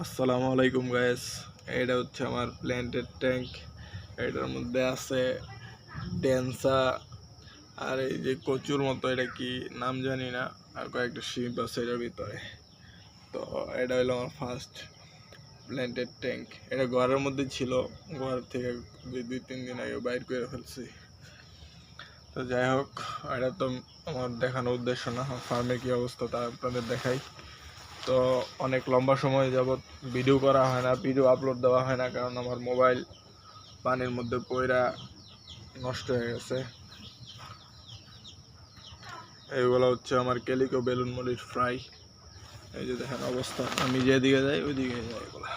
আসসালামু আলাইকুম গায়েস এটা হচ্ছে আমার প্ল্যান্টেড ট্যাঙ্ক এটার মধ্যে আছে ড্যান্সা আর এই যে কচুর মতো, এটা কি নাম জানি না, আর কয়েকটা শিপ আছে এটার ভিতরে। তো এটা হলো আমার ফার্স্ট প্ল্যান্টেড ট্যাঙ্ক এটা ঘরের মধ্যে ছিল, ঘর থেকে দুই দুই, তিন দিন আগে বাইর করে ফেলছি। তো যাই হোক, এটা তো আমার দেখানোর উদ্দেশ্য না ফার্মে কী অবস্থা তা আপনাদের দেখাই। তো অনেক লম্বা সময় যাবৎ ভিডিও করা হয় না ভিডিও আপলোড দেওয়া হয় না, কারণ আমার মোবাইল পানির মধ্যে পয়রা নষ্ট হয়ে গেছে। এইগুলো হচ্ছে আমার কেলিকো বেলুন মলির ফ্রাই এই যে দেখেন অবস্থা, আমি যেদিকে যাই ওইদিকে যাই এগুলো।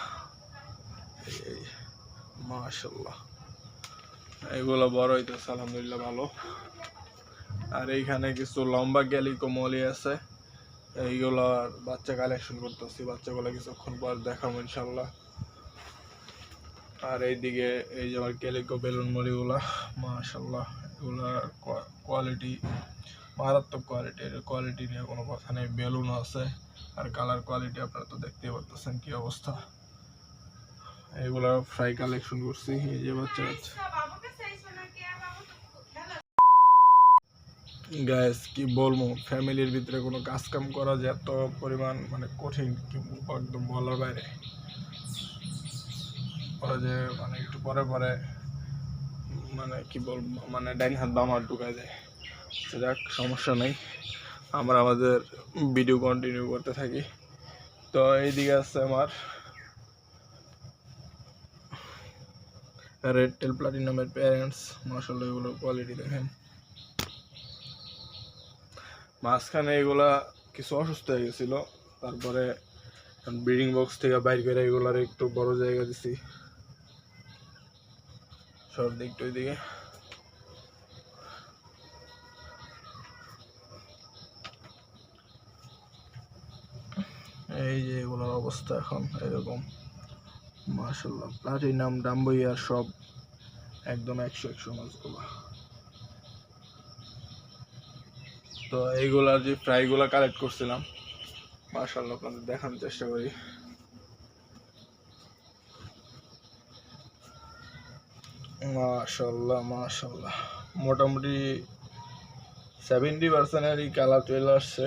এই মাশাল্লাহ এগুলো বড় হইতেছে, আলহামদুলিল্লাহ ভালো। আর এইখানে কিছু লম্বা ক্যালিকো মলি আছে। এইগুলো আর বাচ্চা কালেকশন করতেছি, বাচ্চাগুলো কিছুক্ষণ পর দেখাবো ইনশাল্লাহ আর এইদিকে এই যে আমার ক্যালিকো বেলুন মলিগুলা মাশাল্লাহ এগুলার কোয়ালিটি মারাত্মক কোয়ালিটি এর কোয়ালিটি নিয়ে কোনো কথা নেই বেলুন আছে। আর কালার কোয়ালিটি আপনারা তো দেখতেই পারতেছেন কি অবস্থা। এগুলা ফ্রাই কালেকশন করছি, এই যে বাচ্চা বাচ্চা গ্যাস কি বলব? ফ্যামিলির ভিতরে কোনো কাজ কাম করা যে এত পরিমাণ মানে কঠিন একদম বলার বাইরে। ওরা যে মানে একটু পরে পরে মানে কি বলব মানে ডাইন হাত বাম হাত ঢুকায় দেয়। সেটা সমস্যা নেই। আমরা আমাদের ভিডিও কন্টিনিউ করতে থাকি। তো এইদিকে আছে আমার রেড টেল প্লাটিনামের প্যারেন্টস মাসাল্লাহ এগুলোর কোয়ালিটি দেখেন। মাঝখানে এগুলা কিছু অসুস্থ হয়ে গেছিল। তারপরে ব্রিডিং বক্স থেকে বাইর করে এগুলার একটু বড় জায়গা দিছি। সব দিকটা ওইদিকে। এই যে এগুলোর অবস্থা এখন এরকম। মার্শাল্লাহ প্লাটিনাম ডাম্বইয়ার সব একদম একশো একশো মাছগুলো। তো এইগুলার যে ফ্রাইগুলো কালেক্ট করছিলাম মার্শাল্লাহ আপনাদের দেখানোর চেষ্টা করি। মাশাল্লাহ মাশাল্লাহ মোটামুটি সেভেন্টি পার্সেন্টেরই কালার চলে আসছে।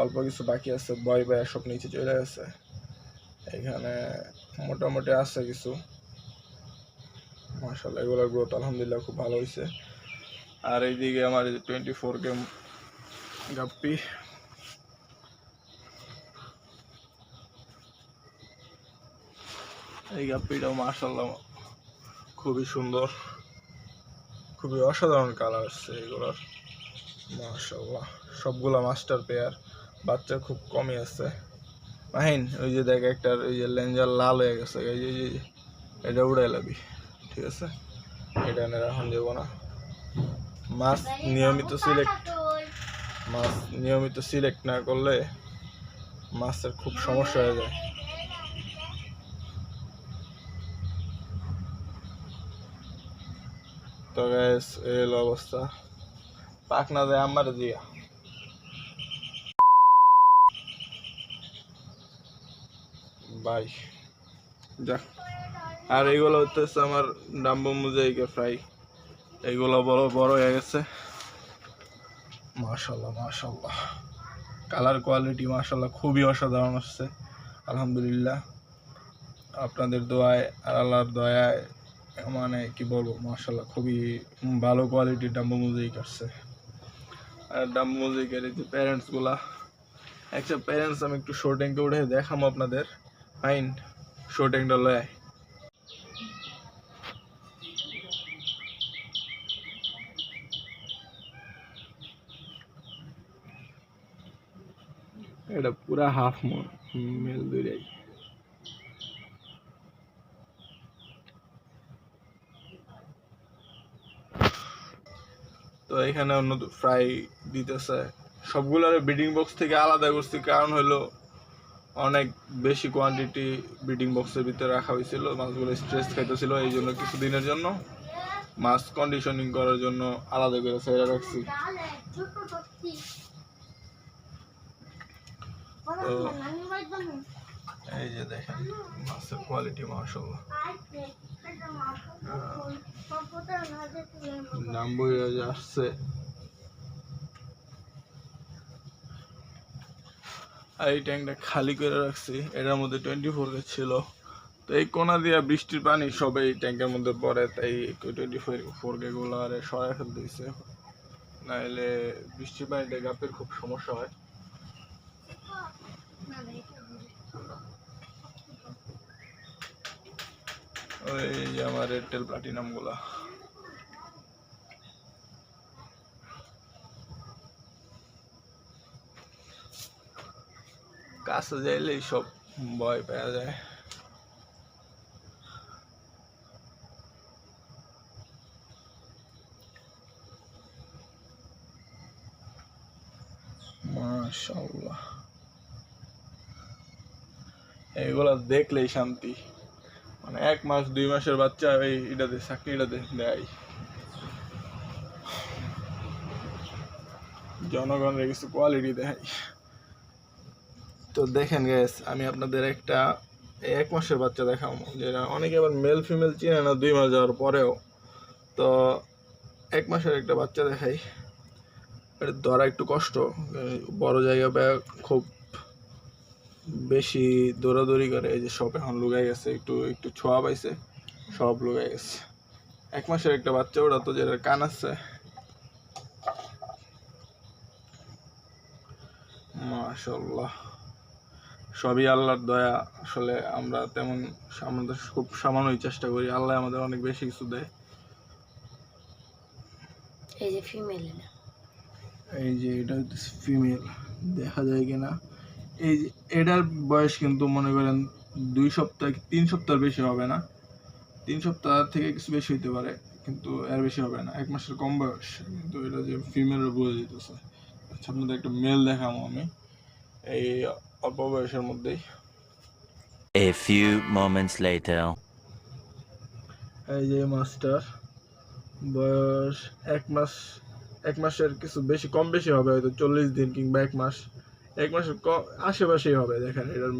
অল্প কিছু বাকি আছে, বয় বয় সব নিচে চলে গেছে। এখানে মোটামুটি আছে কিছু। মাশাল্লাহ এগুলোর গ্রোথ আলহামদুলিল্লাহ খুব ভালো হয়েছে আর এইদিকে আমার টোয়েন্টি ফোর গেম গাপ্পি। এই গাপ্পিটাও মাশাল্লাহ খুবই সুন্দর, খুবই অসাধারণ কালার আসছে এগুলোর। মাশাল্লাহ সবগুলা মাস্টার পেয়ার বাচ্চা খুব কমই আছে। মাহিন, ওই যে দেখ একটা, ওই যে লেঞ্জার লাল হয়ে গেছে। এই যে এটা উড়াই লাবি, ঠিক আছে? এটা এখন দেবো না। মাছ নিয়মিত সিলেক্ট মাছ নিয়মিত সিলেক্ট না করলে মাছের খুব সমস্যা হয়ে যায়। তো গ্যাস এই হলো অবস্থা। পাক না দেয় আমার দিয়া। বাই যাক। আর এইগুলো হচ্ছে আমার ডাম্বো মুজাইকে ফ্রাই এইগুলো বড় বড় হয়ে গেছে। মাশাল্লাহ মাশাল্লাহ কালার কোয়ালিটি মাশাল্লাহ খুবই অসাধারণ আসছে আলহামদুলিল্লাহ। আপনাদের দোয়ায় আর আল্লাহর দয়ায় মানে কি বলব মাশাল্লাহ খুবই ভালো কোয়ালিটির ডাম্বো মুজাইক আসছে। আর ডাম্বো মুজাইকের এই যে প্যারেন্টসগুলা একটা প্যারেন্টস আমি একটু শর্ট উঠে দেখাবো আপনাদের। ফাইন শর্ট ট্যাঙ্কটা লয় এটা পুরা হাফ মেল দূরাই তো এখানে অন্য ফ্রাই দিতেছে। সবগুলোর ব্রিডিং বক্স থেকে আলাদা করছি, কারণ হলো অনেক বেশি কোয়ান্টিটি ব্রিডিং বক্সের ভিতরে রাখা হয়েছিল মাছগুলো স্ট্রেস খাইতেছিল, এই জন্য কিছুদিনের জন্য মাছ কন্ডিশনিং করার জন্য আলাদা করে সাইডে রাখছি। তো এই যে দেখেন মাছের কোয়ালিটি নাম্বই আসছে আর এই ট্যাঙ্কটা খালি করে রাখছি এটার মধ্যে টোয়েন্টি ফোর কে ছিল। তো এই কোনা দিয়া বৃষ্টির পানি সব এই ট্যাঙ্কের মধ্যে পড়ে তাই টোয়েন্টি ফোর ফোর কে গুলো আর সরাই ফেলতে দিচ্ছে নাহলে বৃষ্টির পানিতে গাপের খুব সমস্যা হয়। ওই আমার এয়ারটেল প্লাটিনামগুলা। কাছে যাইলেই সব ভয় পাওয়া যায়। এগুলা দেখলেই শান্তি। মানে এক মাস, দুই মাসের বাচ্চা এই এটাতে চাকরিটাতে দেয়। জনগণের কিছু কোয়ালিটি দেখাই তো দেখেন গ্যাস আমি আপনাদের একটা এক মাসের বাচ্চা দেখাবো। যেটা অনেকে আবার মেল ফিমেল চিনে না, দুই মাস যাওয়ার পরেও। তো এক মাসের একটা বাচ্চা দেখাই। এটা ধরা একটু কষ্ট, বড় জায়গা খুব বেশি দৌড়াদৌড়ি করে এই যে সব এখন লুকাই গেছে একটু একটু ছোঁয়া পাইছে সব লুকাই গেছে। এক মাসের একটা বাচ্চা ওরা তো যেটা কান আছে। মাশাল্লাহ সবই আল্লাহর দয়া আসলে আমরা তেমন আমাদের খুব সামান্যই চেষ্টা করি আল্লাহ আমাদের অনেক বেশি কিছু দেয়। এই যে ফিমেল এই যে এটা হচ্ছে ফিমেল দেখা যায় কিনা? এই এটার বয়স কিন্তু মনে করেন দুই সপ্তাহ তিন সপ্তাহ বেশি হবে না। তিন সপ্তাহ থেকে কিছু বেশি হইতে পারে কিন্তু এর বেশি হবে না। এক মাসের কম বয়স কিন্তু এটা যে ফিমেল বোঝা যেতেছে আচ্ছা আপনাদের একটা মেল দেখাবো আমি। এই অল্প বয়সের মধ্যেই। A few moments later. এই যে মাস্টার বয়স এক মাস এক মাসের কিছু বেশি কম বেশি হবে হয়তো চল্লিশ দিন কিংবা এক মাস। এক মাসের আশেপাশেই হবে, দেখেন, এটার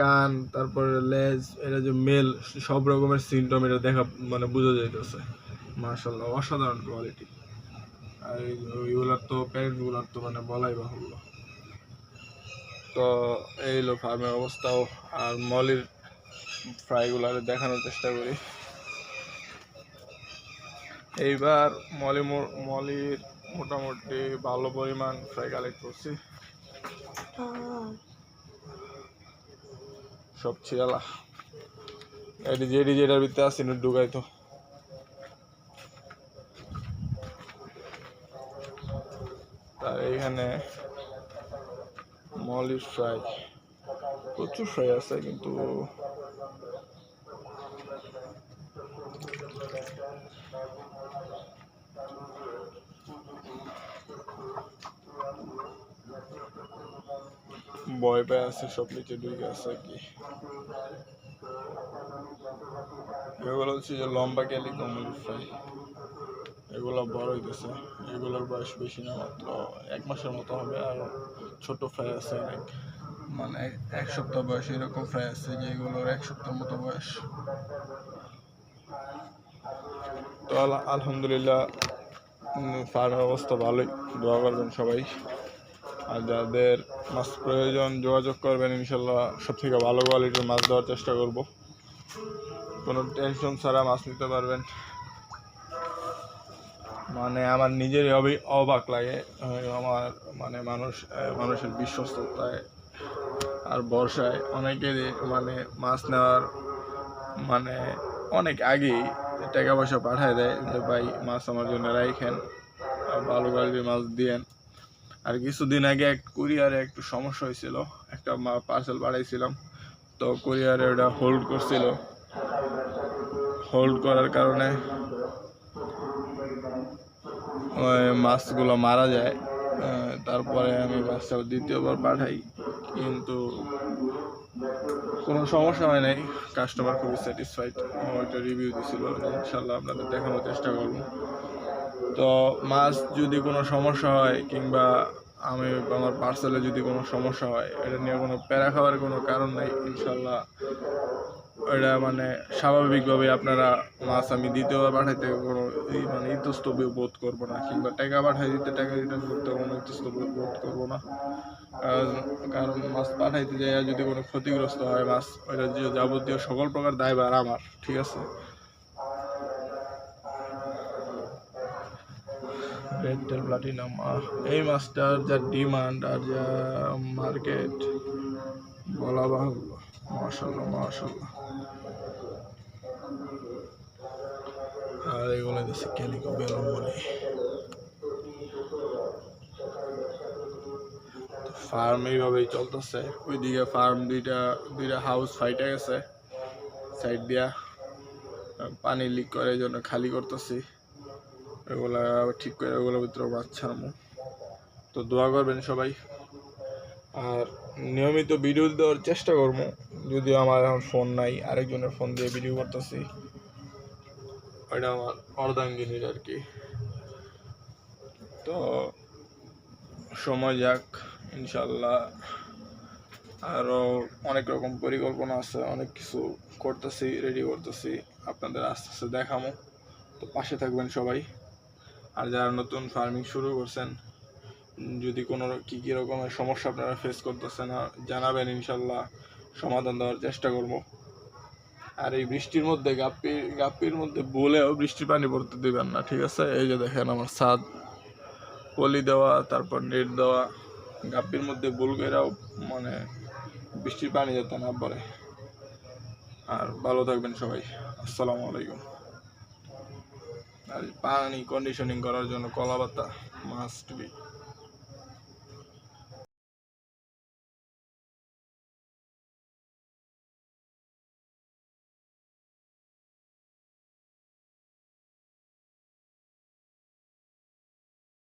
কান, তারপরে লেজ, এটা যে মেল, সব রকমের সিমটম এটা দেখা মানে বোঝা যাইতেছে। মার্শাল্লাহ অসাধারণ কোয়ালিটি আর ওইগুলার তো প্যারেন্টগুলার তো মানে বলাই বাহুল্য। তো এই হলো ফার্মের অবস্থাও, আর মলির ফ্রাইগুলার দেখানোর চেষ্টা করি। এইবার মলি মলির মোটামুটি ভালো পরিমাণ ফ্রাই কালেক্ট করছি। সব ছিড়ালা। এটি যেটি যেটার ভিতরে আছে একটু ঢুকাই তো। তার এইখানে মলির ফ্রাই। প্রচুর ফ্রাই আছে কিন্তু। ভয় পেয়ে আছে সব নিচে ঢুকে আছে কি এগুলো হচ্ছে যে লম্বা ক্যালি কমল ফ্রাই এগুলো বড় হইতেছে। এগুলোর বয়স বেশি না, মাত্র এক মাসের মতো হবে, আর ছোট ফ্রাই আছে অনেক। মানে এক সপ্তাহ বয়স এরকম ফ্রাই আছে যে এগুলোর এক সপ্তাহ মতো বয়স। তো আল- আলহামদুলিল্লাহ ফার্মের অবস্থা ভালোই। দোয়া করবেন সবাই। আর যাদের মাছ প্রয়োজন যোগাযোগ করবেন, ইনশাল্লাহ সব থেকে ভালো কোয়ালিটির মাছ দেওয়ার চেষ্টা করব। কোনো টেনশন ছাড়া মাছ নিতে পারবেন। মানে আমার নিজেরই অবি, অবাক লাগে আমার মানে মানুষ মানুষের বিশ্বস্ততায় আর বর্ষায় অনেকে মানে মাছ নেওয়ার মানে অনেক আগেই টাকা পয়সা পাঠায় দেয় যে, ভাই, মাছ আমার জন্য রাইখেন, ভালো কোয়ালিটির মাছ দিয়েন। আর কিছুদিন আগে এক কুরিয়ারে একটু সমস্যা হয়েছিল। একটা পার্সেল পাঠাইছিলাম তো কুরিয়ারে ওটা হোল্ড করছিল। হোল্ড করার কারণে মাছগুলো মারা যায়। তারপরে আমি মাছটা দ্বিতীয়বার পাঠাই। কিন্তু কোনো সমস্যা হয় নাই। কাস্টমার খুবই স্যাটিসফাইড একটা রিভিউ দিছিল। ইনশাল্লাহ আপনাদের দেখানোর চেষ্টা করব। তো মাছ যদি কোনো সমস্যা হয় কিংবা আমি আমার পার্সেলে যদি কোনো সমস্যা হয়, এটা নিয়ে কোনো প্যারা খাওয়ার কোনো কারণ নাই ইনশাল্লাহ এটা মানে স্বাভাবিকভাবে আপনারা মাছ আমি দ্বিতীয় পাঠাইতে কোনো এই মানে ইতস্তত বোধ করব না, কিংবা টাকা পাঠাই দিতে, টাকা রিটার্ন করতে কোনো ইতস্তত বোধ করব না। কারণ মাছ পাঠাইতে যাই যদি কোনো ক্ষতিগ্রস্ত হয় মাছ, ওইটা যাবতীয় সকল প্রকার দায়ভার আমার, ঠিক আছে? রেড টেল প্লাটিনাম এই মাছটার যা ডিমান্ড আর যা মার্কেট বলা বাহুল্য। মাশাল্লাহ মাশাল্লাহ আর এগুলো দিচ্ছে ক্যালিকো বেলুন বলে ফার্ম এইভাবেই চলতেছে। ওইদিকে ফার্ম দুইটা দুইটা হাউস ফাইটে গেছে। সাইড দিয়া, পানি লিক করে জন্য খালি করতেছি। এগুলা ঠিক করে ওগুলোর ভিতরে মাছ ছাড়বো তো দোয়া করবেন সবাই। আর নিয়মিত ভিডিও দেওয়ার চেষ্টা করব। যদিও আমার এখন ফোন নাই, আরেকজনের ফোন দিয়ে ভিডিও করতেছি। ওইটা আমার অর্ধাঙ্গিনীর আর কি। তো সময় যাক ইনশাল্লাহ আরও অনেক রকম পরিকল্পনা আছে, অনেক কিছু করতেছি রেডি করতেছি। আপনাদের আস্তে আস্তে দেখামো। তো পাশে থাকবেন সবাই। আর যারা নতুন ফার্মিং শুরু করছেন, যদি কোনো কী কী রকমের সমস্যা আপনারা ফেস করতেছেন জানাবেন ইনশাল্লাহ, সমাধান দেওয়ার চেষ্টা করব। আর এই বৃষ্টির মধ্যে, গাপ্পি গাপ্পির মধ্যে বলেও বৃষ্টির পানি পড়তে দিবেন না, ঠিক আছে? এই যে দেখেন আমার ছাদ, পলি দেওয়া, তারপর নেট দেওয়া, গাপ্পির মধ্যে বুল কইরাও মানে বৃষ্টির পানি যাতে না পড়ে। আর ভালো থাকবেন সবাই। আসসালামু আলাইকুম। পানি কন্ডিশনিং করার জন্য কলা পাতা মাস্ট বি